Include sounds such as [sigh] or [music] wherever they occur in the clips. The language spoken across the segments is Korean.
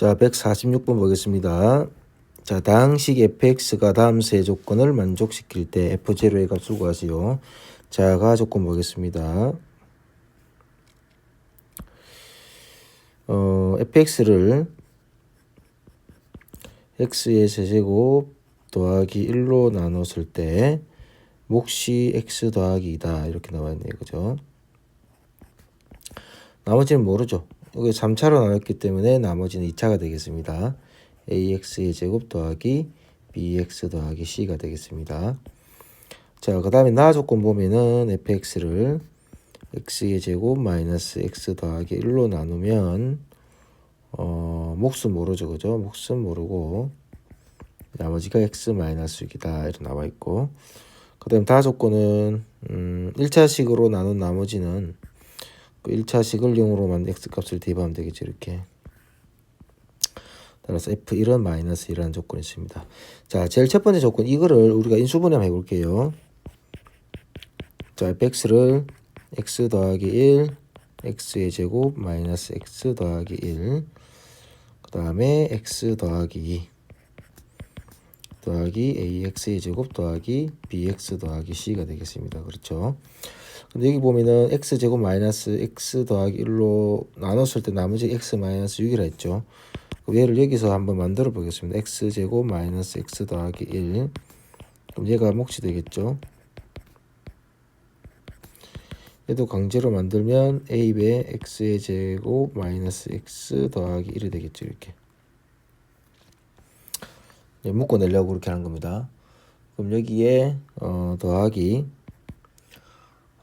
자, 146번 보겠습니다. 자, 당식 fx가 다음 세 조건을 만족시킬 때 f0의 값을 구하시오. 자, 가 조건 보겠습니다. 어, fx를 x의 세제곱 더하기 1로 나눴을 때 몫이 x 더하기 2다 이렇게 나와 있네요. 그죠? 나머지는 모르죠. 여기 3차로 나눴기 때문에 나머지는 2차가 되겠습니다. ax의 제곱 더하기 bx 더하기 c가 되겠습니다. 자, 그 다음에 나 조건 보면은 fx를 x의 제곱 마이너스 x 더하기 1로 나누면 어, 몫은 모르죠. 그죠? 몫은 모르고 나머지가 x 마이너스 6이다. 이렇게 나와 있고 그 다음 다 조건은 음, 1차식으로 나눈 나머지는 그 1차식을 0으로 만 x값을 대입하면 되겠죠. 이렇게 따라서 f1은 마이너스 1이라는 조건이 있습니다. 자, 제일 첫 번째 조건 이거를 우리가 인수분해 해볼게요. 자, fx를 x 더하기 1 x의 제곱 마이너스 x 더하기 1 그 다음에 x 더하기 2 더하기 ax의 제곱 더하기 bx 더하기 c가 되겠습니다. 그렇죠? 근데 여기 보면은 x 제곱 마이너스 x 더하기 1로 나눴을 때 나머지 x 마이너스 6이라 했죠. 얘를 여기서 한번 만들어 보겠습니다. x 제곱 마이너스 x 더하기 1 그럼 얘가 몫이 되겠죠. 얘도 강제로 만들면 a배 x의 제곱 마이너스 x 더하기 1이 되겠죠. 이렇게 예, 묶어 내려고 그렇게 하는 겁니다. 그럼 여기에 어, 더하기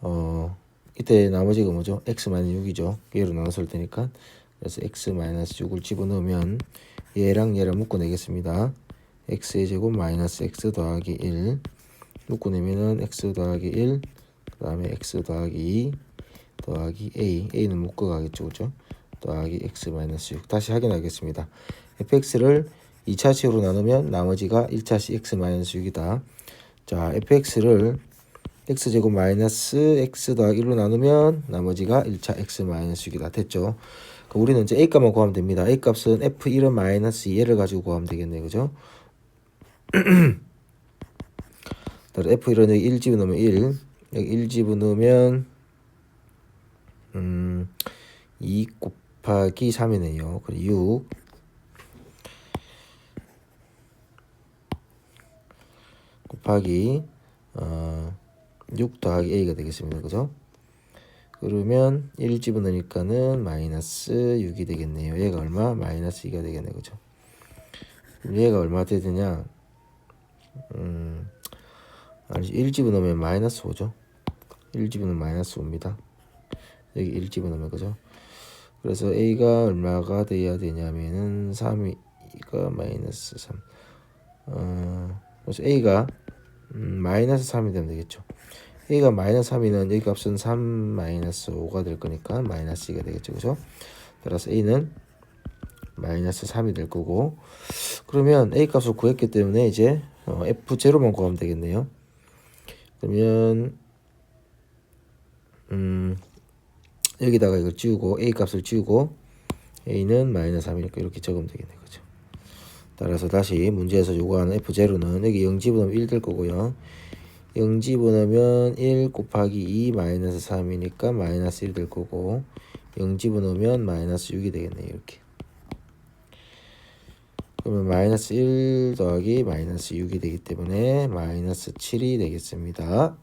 어, 이때 나머지가 뭐죠? x 마이너스 6이죠. 얘로 나눴을 테니까. 그래서 x 마이너스 6을 집어넣으면 얘랑 얘랑 묶어내겠습니다. x의 제곱 마이너스 x 더하기 1 묶어내면은 x 더하기 1 그 다음에 x 더하기 2 더하기 a. A는 묶어가겠죠. 그죠? 더하기 x 마이너스 6 다시 확인하겠습니다. fx를 2차식으로 나누면 나머지가 1차식 x 마이너스 6이다. 자 fx를 x제곱 마이너스 x 더하기 1로 나누면 나머지가 1차 x 마이너스 6이다 됐죠. 그럼 우리는 이제 a 값만 구하면 됩니다. A 값은 f1은 마이너스 2를 가지고 구하면 되겠네 그죠? [clears throat] 따라 f1은 여기 1 집어넣으면 1 여기 1 집어넣으면 음, 2 곱하기 3이네요. 그리고 6 곱하기 어, 6 더하기 a가 되겠습니다. 그죠? 그러면 1 집어넣으니까는 마이너스 6이 되겠네요. 얘가 얼마? 마이너스 2가 되겠네. 그죠? 얘가 얼마 되느냐? 음, 아니 1 집어넣으면 마이너스 5죠. 1 집어넣으면 마이너스 5입니다. 여기 1 집어넣으면 그죠? 그래서 a가 얼마가 돼야 되냐면은 3이가 마이너스 3. 어, 그래서 a가 음, 마이너스 3이 되면 되겠죠. a가 마이너스 3이면 여기 값은 3 마이너스 5가 될 거니까 마이너스 2가 되겠죠. 그죠? 따라서 a는 마이너스 3이 될 거고 그러면 a 값을 구했기 때문에 이제 어, f0만 구하면 되겠네요. 그러면 음, 여기다가 이걸 지우고 a 값을 지우고 a는 마이너스 3이니까 이렇게 적으면 되겠네 그죠 따라서 다시 문제에서 요구하는 f0는 여기 0 집어넣으면 1 될 거고요. 0 집어넣으면 1 곱하기 2 마이너스 3이니까 마이너스 1 될 거고 0 집어넣으면 마이너스 6이 되겠네요 이렇게. 그러면 마이너스 1 더하기 마이너스 6이 되기 때문에 마이너스 7이 되겠습니다